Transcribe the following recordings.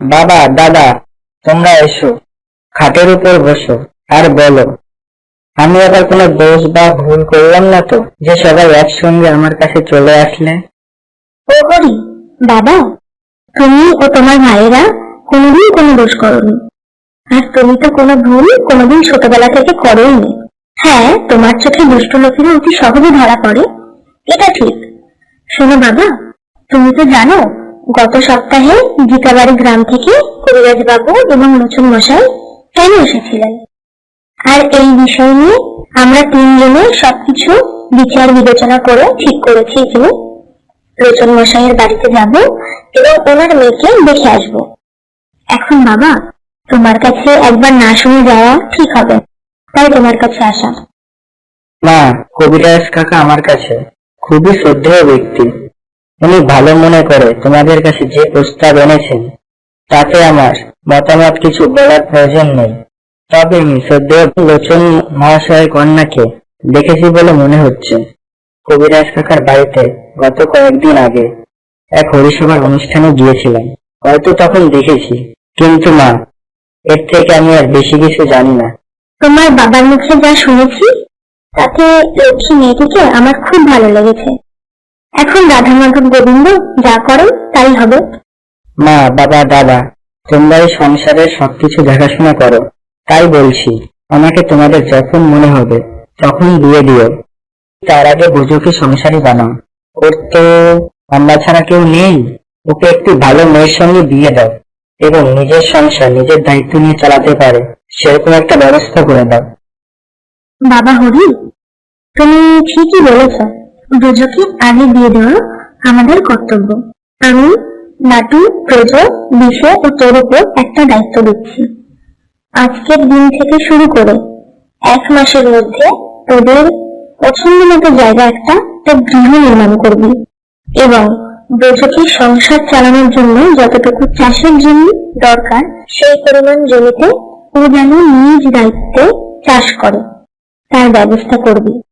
বাবা, দাদা, তোমরা এসো, খাটের উপর বসো, আর বলো। আমি আবার কোনো দোষ বা ভুল করলাম না তো? যে সবাই একসঙ্গে আমার কাছে চলে আসলে। ও হরি, বাবা, তুমি ও তোমার ভাইয়েরা কোনোদিন কোনো দোষ করনি। আর তুমি তো কোনো ভুল কোনোদিন ছোটবেলা থেকে করোইনি হ্যাঁ তোমার চোখে দুষ্ট লোকেরা অতি সহজে ধরা পড়ে। এটা ঠিক। শোনো বাবা, তুমি তো জানো গত সপ্তাহে গীতাবাড়ি গ্রাম থেকে বাবু এবং লোচন মশাই কেন এসেছিলেন। আর এই বিষয় নিয়ে আমরা তিনজনে সবকিছু বিচার বিবেচনা করে ঠিক করেছি যে লোচন মশাইয়ের বাড়িতে যাব এবং ওনার মেয়েকে দেখে আসব। এখন বাবা, তোমার কাছে একবার না শুনে যাওয়া ঠিক হবে, তাই তোমার কাছে আসা। না, কবিরাজ কাকা আমার কাছে খুবই শ্রদ্ধেয় ব্যক্তি। উনি ভালো মনে করে তোমাদের কাছে যে প্রস্তাব এনেছেন, তাতে আমার মতামত কিছু বলার প্রয়োজন নেই। তবে আমি শ্রদ্ধেয় লোচন মহাশয়ের কন্যাকে দেখেছি বলে মনে হচ্ছে। কবিরাজ কাকার বাড়িতে গত কয়েকদিন আগে এক হরিসভার অনুষ্ঠানে গিয়েছিলাম। হয়তো তখন দেখেছি, কিন্তু মা এর থেকে আমি আর বেশি কিছু জানি না। তোমার বাবার মুখে যা শুনেছি, তাতে লক্ষ্মী মেয়েটিকে আমার খুব ভালো লেগেছে। এখন রাধা মাধব গোবিন্দ যা করে তাই হবে। মা বাবা দাদা তোমরা এই সংসারের সবকিছু দেখাশোনা করো তাই বলছি আমাকে তোমাদের যখন মনে হবে তখন দিয়ে দিও। তার আগে বুঝোকে সংসারী বানাও ওর তো আমরা ছাড়া কেউ নেই ওকে একটি ভালো মেয়ের সঙ্গে বিয়ে দাও এবং নিজের সংসার নিজের দায়িত্ব নিয়ে চালাতে পারে সেরকম একটা ব্যবস্থা করে দাও। বাবা হরি তুমি ঠিকই বলেছ। ব্রজকে আগে দিয়ে দেওয়া আমাদের কর্তব্য। আমি, নাটু ব্রজ বিষয় ও তোর উপর একটা দায়িত্ব দিচ্ছি। আজকের দিন থেকে শুরু করে এক মাসের মধ্যে তোদের পছন্দ মতো জায়গা একটা তোর গৃহ নির্মাণ করবি এবং ব্রজকে সংসার চালানোর জন্য যতটুকু চাষের জমি দরকার, সেই পরিমাণ জমিতে ও যেন নিজ দায়িত্বে চাষ করে। তার ব্যবস্থা করবি।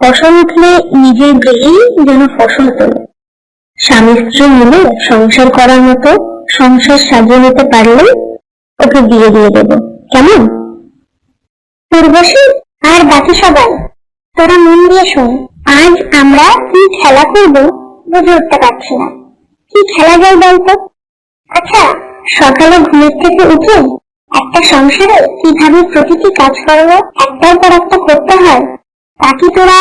ফসল উঠলে নিজের গৃহেই যেন ফসল তোলে। স্বামী স্ত্রী মিলে সংসার করার মতো সংসার সাজিয়ে নিতে পারলে ওকে দিয়ে দিয়ে দেব। কেমন? পূর্বশী আর বাকি সবাই, তোরা মন দিয়ে শোন, আজ আমরা কি খেলা করব বুঝে উঠতে পারছি না। কি খেলা যায় বলতো? আচ্ছা সকালে ঘুমের থেকে উঠে একটা সংসারে কীভাবে প্রতিটি কাজকর্ম একটার পর একটা করতে হয় তা তোরা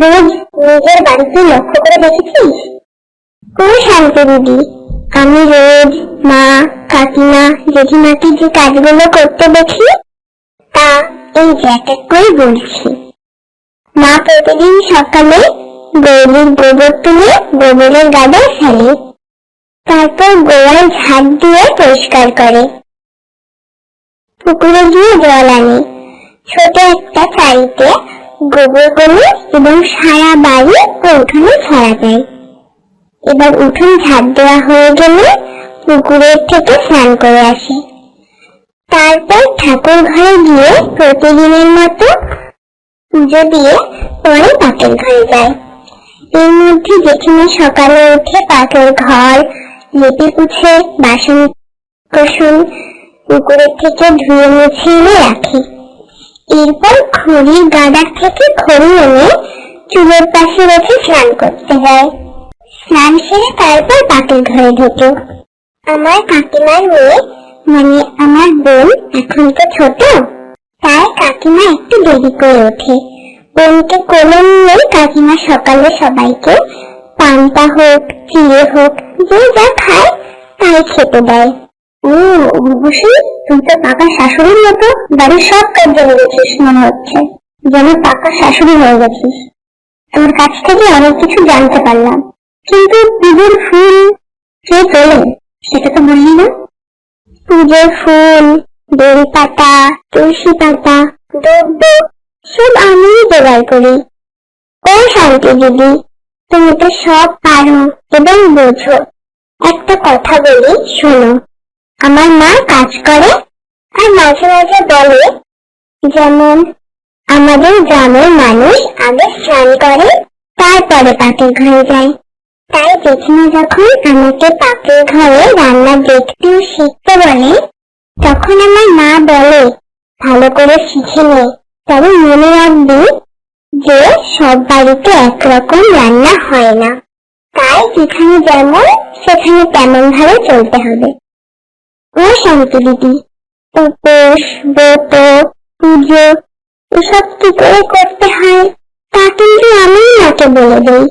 রোজ নিজের বাড়িতে লক্ষ্য করে দেখেছিস? কোন শান্তি দিদি? আমি রোজ মা, কাকিমা, জেঠিমাকে যে কাজগুলো করতে দেখি, তা এই এক এক করে বলছি। মা প্রতিদিন সকালে গরুর গোবর তুলে গোবরের গাদায় ফেলে, তারপর গোয়াল ঝাড় দিয়ে পরিষ্কার করে। পুকুরে গিয়ে জল আনে। ছোট একটা চারিতে গোবরগুলো এবং সারা বাড়ি ও উঠোনে ছড়া যায়। এবার উঠোন ঝাড় দেওয়া হয়ে গেলে পুকুরের থেকে স্নান করে আসে। তারপর ঠাকুর ঘরে গিয়ে প্রতিদিনের মতো পুজো দিয়ে পরে পাকের ঘরে যায়। এর মধ্যে জেঠিমা সকালে উঠে পাকের ঘর, লেপে পুছে বাসন কোসন পুকুরের থেকে ধুয়ে মুছে এনে রাখে। এরপর খড়ির গাদার থেকে খড়ি এনে চুলের পাশে রেখে স্নান করতে যায় স্নান সেরে তারপর পাকের ঘরে ঢোকে। আমার কাকিমার মেয়ে মানে আমার বোন এখন তো ছোট, তাই কাকিমা একটু দেরি করে ওঠে। বোনকে কোলে নিয়ে কাকিমা সকালে সবাইকে পান্তা হোক, চিড়ে হোক, যে যা খায় তাই খেতে দেয়। ও অবশ্যই তুই তো পাকা শাশুড়ির মতো বাড়ির সব কাজ জেনে গেছিস মনে হচ্ছে। যেন পাকা শাশুড়ি হয়ে গেছিস। তোর কাছ থেকে অনেক কিছু জানতে পারলাম। কিন্তু পুজোর ফুল কে তোলে, সেটা তো বললি না? পুজোর ফুল, বেল পাতা, তুলসী পাতা, দ্রব্য, সব আমি জোগাড় করি। ও শান্তি দিদি, তুমি তো সব পারো এবং বোঝো। একটা কথা বলি, শোনো। আমার মা কাজ করে আর মাঝে মাঝে বলে, যেমন, আমাদের গ্রামের মানুষ আগে স্নান করে, তারপরে পাটের ঘরে যায়। তাই জেঠিমা যখন আমাকে পাকের ঘরে রান্না দেখতে, শিখতে বলে, তখন আমার মা বলে, ভালো করে শিখে নে। তবে মনে রাখবি যে সব বাড়িতে একরকম রান্না হয় না। তাই যেখানে যেমন, সেখানে তেমন ভাবে চলতে হবে। ও শান্তি দিদি, উপোস, ব্রত, পুজো, এসব কি করে করতে হয়? তা কিন্তু আমি মাকে বলে দিই।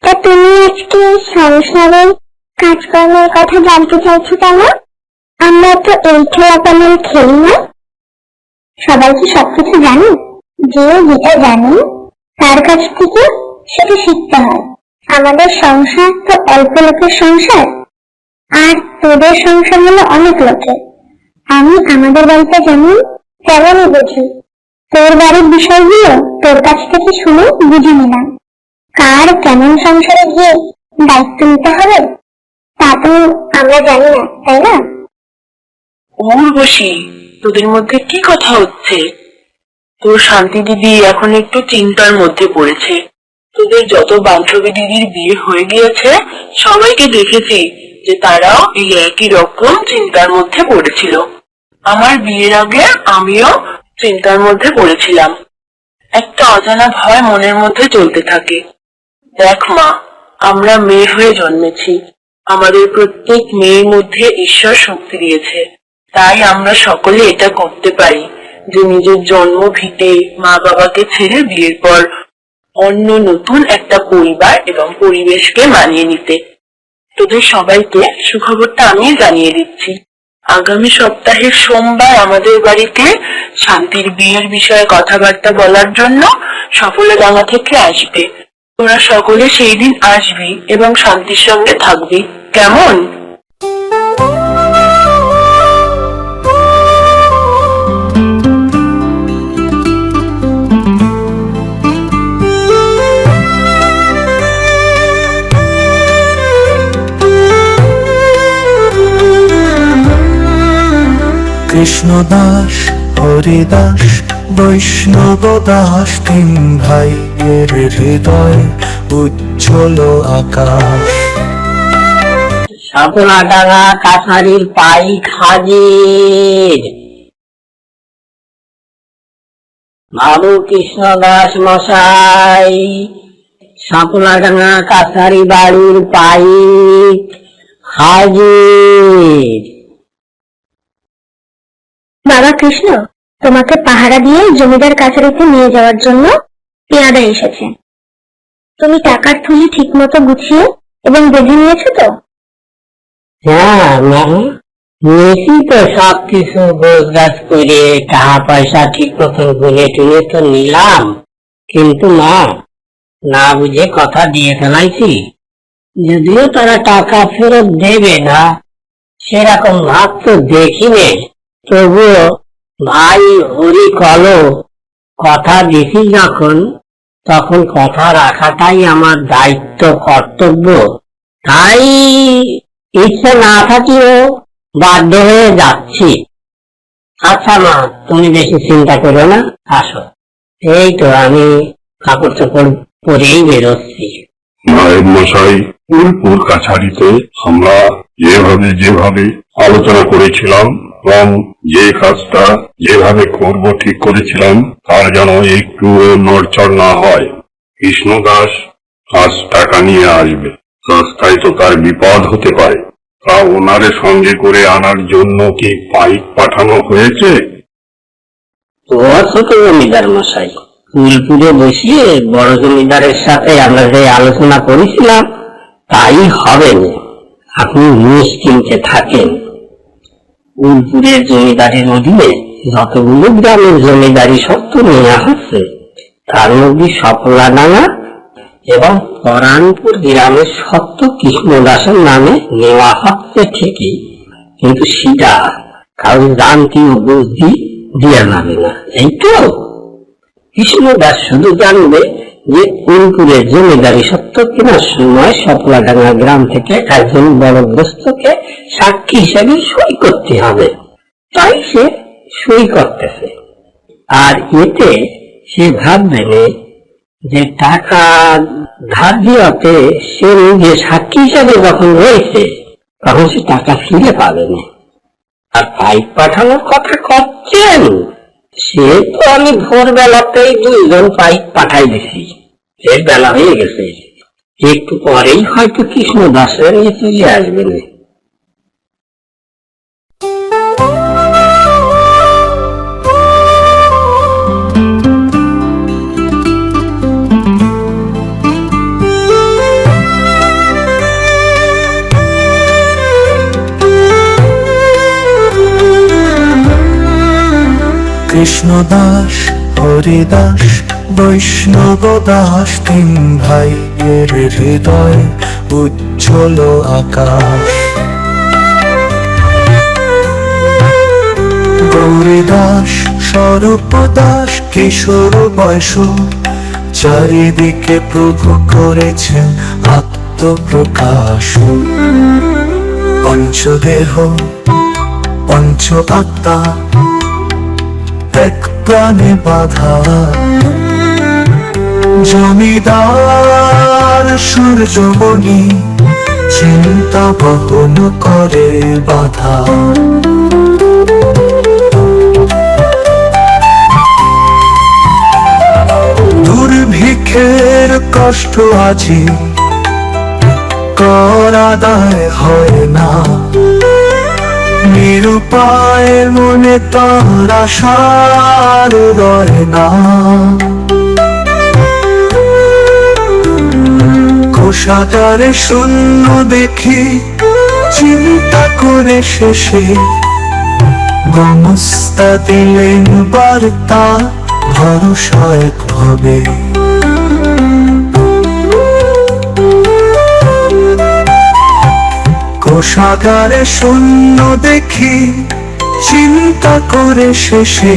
তা তুমি আজকে সংসারের কাজকর্মের কথা জানতে চাইছো কেন? আমরা তো এই খেলা খেলি না। সবাই কি সবকিছু জানে? যে যেটা জানে, তার কাছ থেকে সেটা শিখতে হয়। আমাদের সংসার তো অল্প লোকের সংসার। আর তোদের সংসার হলো অনেক লোকের আমি আমাদের বাড়িতে যেমন তেমনই বুঝি। তোর বাড়ির বিষয়গুলো তোর কাছ থেকে শুনে বুঝে নিলাম। কার কেমন সংসারে গিয়ে দায়িত্ব নিতে হবে, তা তো আমরা জানি না, তাই না? উর্বশী তোদের মধ্যে কি কথা হচ্ছে? তোর শান্তি দিদি এখন একটু চিন্তার মধ্যে পড়েছে। তোদের যত বান্ধবী দিদির বিয়ে হয়ে গিয়েছে, সবাইকে দেখেছি যে তারাও এই একই রকম চিন্তার মধ্যে পড়েছিল। আমার বিয়ের আগে আমিও চিন্তার মধ্যে পড়েছিলাম। একটা অজানা ভয় মনের মধ্যে চলতে থাকে। দেখ মা, আমরা মেয়ে হয়ে জন্মেছি। আমাদের প্রত্যেক মেয়ের মধ্যে ঈশ্বর শক্তি দিয়েছে। তাই আমরা সকলে এটা করতে পারি যে নিজের জন্ম ভিটে মা বাবাকে ছেড়ে বিয়ের পর অন্য নতুন একটা পরিবার এবং পরিবেশকে মানিয়ে নিতে। তোদের সবাইকে সুখবরটা আমি জানিয়ে দিচ্ছি। আগামী সপ্তাহের সোমবার আমাদের বাড়িতে শান্তির বিয়ের বিষয়ে কথাবার্তা বলার জন্য সফলডাঙ্গা থেকে আসবে। তোরা সকলে সেই দিন আসবি এবং শান্তির সঙ্গে থাকবি। কেমন? কৃষ্ণ দাস হরিদাস, বৈষ্ণব দাস, তিন ভাইয়ের হৃদয় উজ্জ্বল আকাশ। সাপনা ডাঙা কাছারির পাই খাজির বাবু কৃষ্ণ দাস মশাই সাপনা ডাঙা কাছারি বাড়ির পাই হাজির। বাবা কৃষ্ণ, তোমাকে পাহারা দিয়ে জমিদার কাছারিতে নিয়ে যাওয়ার জন্য পেয়াদা এসেছে। তুমি টাকার থলি ঠিক মতো গুছিয়ে এবং বেঁধে নিয়েছো তো? সব কিছু গোছ করে টাকা পয়সা ঠিক মতন গুনে টুনে তো নিলাম। কিন্তু মা, না বুঝে কথা দিয়ে ফেলাইছি। যদিও তারা টাকা ফেরত দেবে না, সেরকম ভাব তো দেখিনি। তবুও ভাই হরি কলো কথা দিছি যখন, তখন কথা রাখাটাই আমার দায়িত্ব, কর্তব্য। তাই ইচ্ছে না থাকিও বাধ্য হয়ে যাচ্ছি। আচ্ছা মা, তুমি বেশি চিন্তা করো না, আসো। এই তো আমি কাপড় চোপড় পরেই বেরোচ্ছি। নায়েব মশাই, ফুলপুর কাছারিতে আমরা যেভাবে যেভাবে আলোচনা করেছিলাম এবং যে কাজটা যেভাবে করব, ঠিক করেছিলাম, তার যেন একটু নড়চড় না হয়। কৃষ্ণ দাস আজ টাকা নিয়ে আসবে। রাস্তায় তো তার বিপদ হতে পারে। তা ওনারে সঙ্গে করে আনার জন্য কি পাইপ পাঠানো হয়েছে? তো ছোট জমিদার মশাই। বসিয়ে বড় জমিদারের সাথে আমরা যে আলোচনা করেছিলাম, তাই হবে না। আপনি নিশ্চিন্তে থাকেন। ফুলপুরের জমিদারের অধীনে যতগুলো গ্রামের জমিদারি সত্ত্ব নেওয়া হচ্ছে তার মধ্যে সফলাডাঙ্গা এবং পরাণপুর গ্রামের সত্ত্ব কৃষ্ণদাসের নামে নেওয়া হচ্ছে ঠিকই, কিন্তু সেটা কারও জানতি ও বুদ্ধি দেওয়া যাবে না, এই তো? কৃষ্ণদাস শুধু জানবে যে উলপুরের জমিদারি সত্য কেনার সময় সফলাডাঙ্গা গ্রাম থেকে একজন বড় বড়গ্রস্তকে সাক্ষী হিসেবে সই করতে হবে। তাই সে সই করতেছে। আর এতে সে ভাববে যে টাকা ধার দিওয়াতে সে নিজে সাক্ষী হিসাবে যখন রয়েছে, তখন সে টাকা ফিরে পাবে না। আর পাইপ পাঠানোর কথা করছেন? সে তো আমি ভোরবেলাতেই দুইজন পাইপ পাঠাই দিছি। সে বেলা হয়ে গেছে। একটু পরেই হয়তো কৃষ্ণ দাসের নিয়ে চলে আসবেন কৃষ্ণ দাস হরিদাস বৈষ্ণব দাস তিন ভাইয়ের হৃদয় উজ্জ্বল আকাশ। গৌরী দাস স্বরূপ দাস কিশোর বয়স, চারিদিকে প্রভু করেছেন আত্মপ্রকাশ। পঞ্চদেহ পঞ্চ আত্মা, এক প্রাণে বাধা। জমিদার সূর্যমণি চিন্তা বহন করে বাধা। দুর্ভিক্ষের কষ্ট আজি কর আদায় হয় না। নিরুপায় মনে তার আশার রয় না। কোষাগারে শূন্য দেখি, চিন্তা করে শেষে। গমস্তা দিলেন বার্তা, ভরসা হবে কোষাগারে শূন্য দেখি, চিন্তা করে শেষে।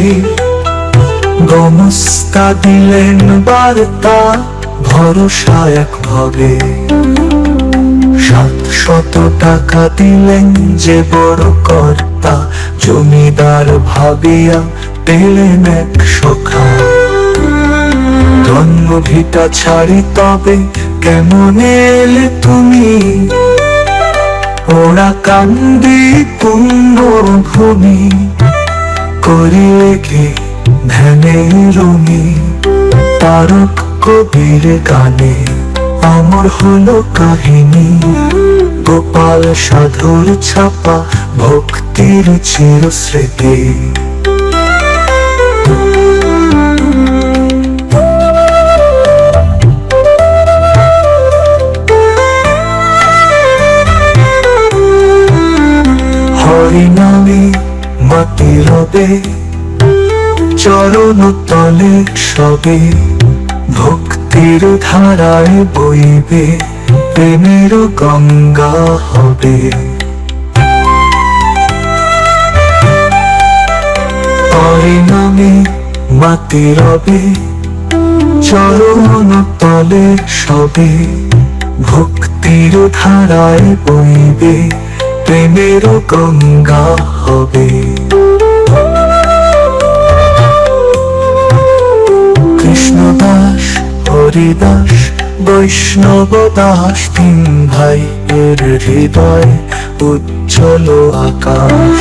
গমস্তা দিলেন বার্তা ভরসা এক হবে সাত শত টাকা দিলেন যে বড় কর্তা, জমিদার ভাবিয়া পেলেন এক সখা। ধন্য ভিটা ছাড়ি তবে কেমন এলে তুমি? ওরা কান্দি পুণ্য ভূমি করিলে কি ধ্যানে রঙি? তারক কবির গানে অমর হলো কাহিনী। গোপাল সাধুর ছাপা ভক্তির চির স্মৃতি হরিনামে মাটি রবে চরণ তলে সবে। ভক্তির ধারায় বইবে প্রেমের গঙ্গা হবে। হরিনামে মাটি রবে, চরণ তলে সবে। ভক্তির ধারায় বইবে প্রেমের গঙ্গা হবে। কৃষ্ণ হরিদাস বৈষ্ণব দাস তিন ভাই এর হৃদয় উজ্জ্বল আকাশ।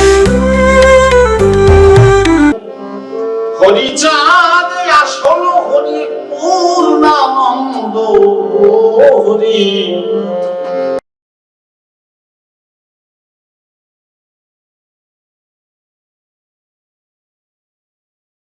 আসল হরি পূর্ণানন্দ হরি।